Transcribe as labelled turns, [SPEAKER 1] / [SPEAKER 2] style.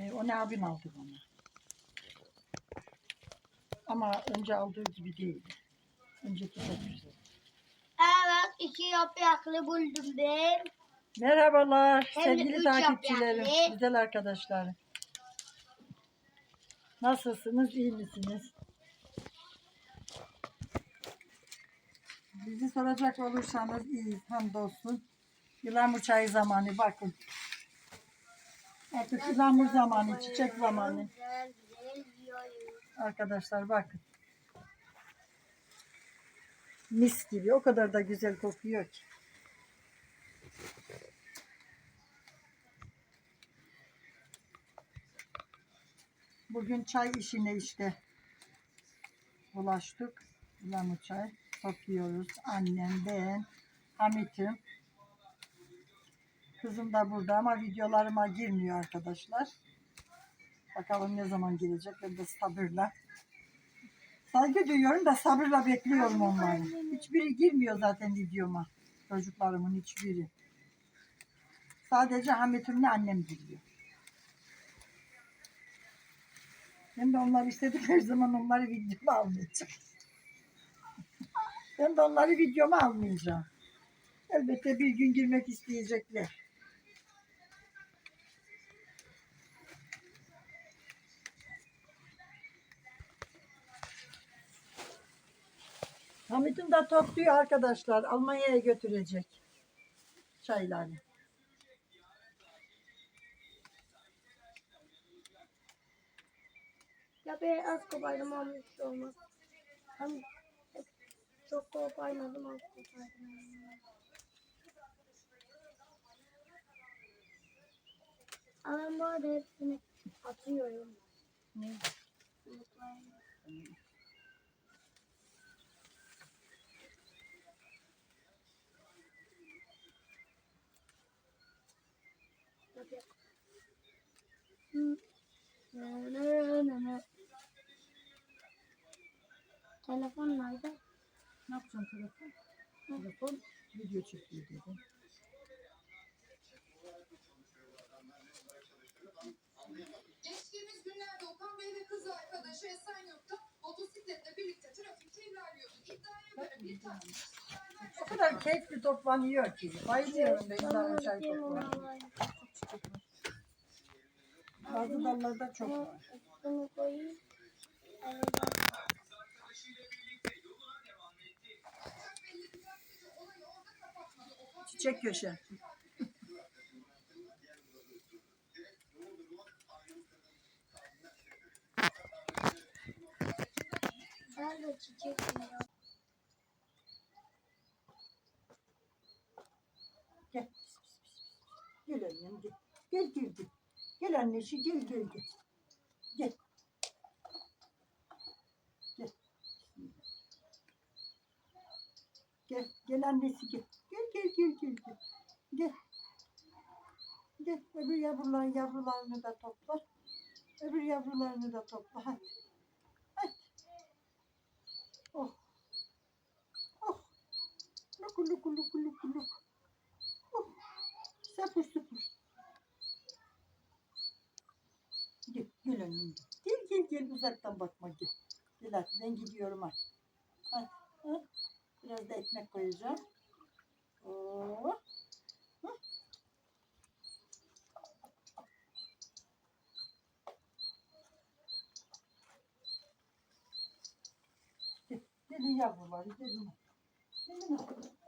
[SPEAKER 1] E, o ne abim aldı bana. Ama önce aldığı gibi değil. Önceki çok güzel.
[SPEAKER 2] Evet iki yapraklı buldum ben.
[SPEAKER 1] Merhabalar
[SPEAKER 2] Hem de
[SPEAKER 1] sevgili
[SPEAKER 2] üç
[SPEAKER 1] takipçilerim,
[SPEAKER 2] yapraklı.
[SPEAKER 1] güzel arkadaşlarım. Nasılsınız, iyi misiniz? Bizi soracak olursanız iyiyiz, hamdolsun. Yılamur çayı zamanı, bakın. Artık yılamur zamanı, çiçek zamanı. Arkadaşlar bakın. Mis gibi, o kadar da güzel kokuyor ki. Bugün çay işine işte bulaştık. Yılanı çay topluyoruz. Annem, ben, Hamit'im. Kızım da burada ama videolarıma girmiyor arkadaşlar. Bakalım ne zaman gelecek. Ben de sabırla. Saygı duyuyorum da sabırla bekliyorum onları. Hiçbiri girmiyor zaten videoma. Çocuklarımın hiçbiri. Sadece Hamit'imle annem giriyor. Ben de onlar istedim her zaman onları videoma almayacağım. ben de onları videoma almayacağım. Elbette bir gün girmek isteyecekler. Hamit'im de topluyor arkadaşlar. Almanya'ya götürecek çaylarını.
[SPEAKER 2] Ya ben az kopardım ama bir şey olmaz. Hani çok koparmadım az kopardım. Ama bu arada hepsini atıyorum.
[SPEAKER 1] Ne?
[SPEAKER 2] Tabii. Hı. Ne, ne, ne, ne. Telefon nerede?
[SPEAKER 1] Ne yapacaksın telefon? Telefon video çekiyor dedim.
[SPEAKER 3] Geçtiğimiz günlerde Okan Bey ve kız arkadaşı Esenyurt'ta motosikletle birlikte trafikte ilerliyordu. İddiaya göre bir tanesi
[SPEAKER 1] O kadar keyifli toplanıyor ki. Bayılıyorum ben daha çay toplanıyor. Bazı dallarda çok var.
[SPEAKER 2] Bunu koyayım.
[SPEAKER 1] Çiçek köşe.
[SPEAKER 2] Ben de çiçek yiyorum.
[SPEAKER 1] Gel annem gel. Gel gel gel. Gel annesi gel gel gel. Gel. Gel. Gel. Gel annesi gel. Gel gel gel gel gel. Gel. Gel. Öbür yavrular, yavrularını da topla. Öbür yavrularını da topla. Hadi. Hadi. Oh. Oh. Luku luku luku luku luku. Sapır sapır. Gel, gel annem gel. Gel gel gel uzaktan bakma gel. Gel hadi ben gidiyorum hadi. Hadi. hadi. Biraz da ekmek koyacağım. Oo. Hı. Gel, gelin yavrular gelin. Gelin hadi.